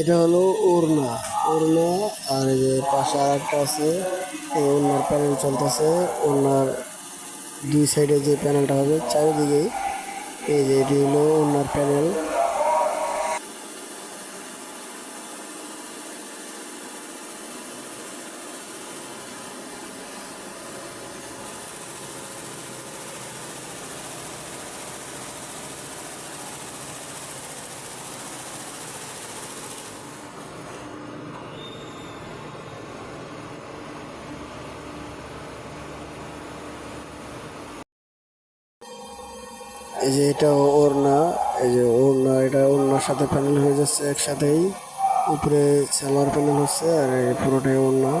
এটা হলো ওড়না। ওড়না, আর এই যে পাশে আর একটা আছে, এই ওড়নার প্যানেল চলতেছে। ওড়নার দুই সাইডে যে প্যানেলটা হবে, চারিদিকেই এই যে এটি হলো ওড়নার প্যানেল এই যে এটা ওড়না, এই যে ওড়না, এটা ওড়নার সাথে প্যানেল হয়ে যাচ্ছে একসাথেই। উপরে সালোয়ার প্যানেল হচ্ছে আর পুরোটাই ওড়না।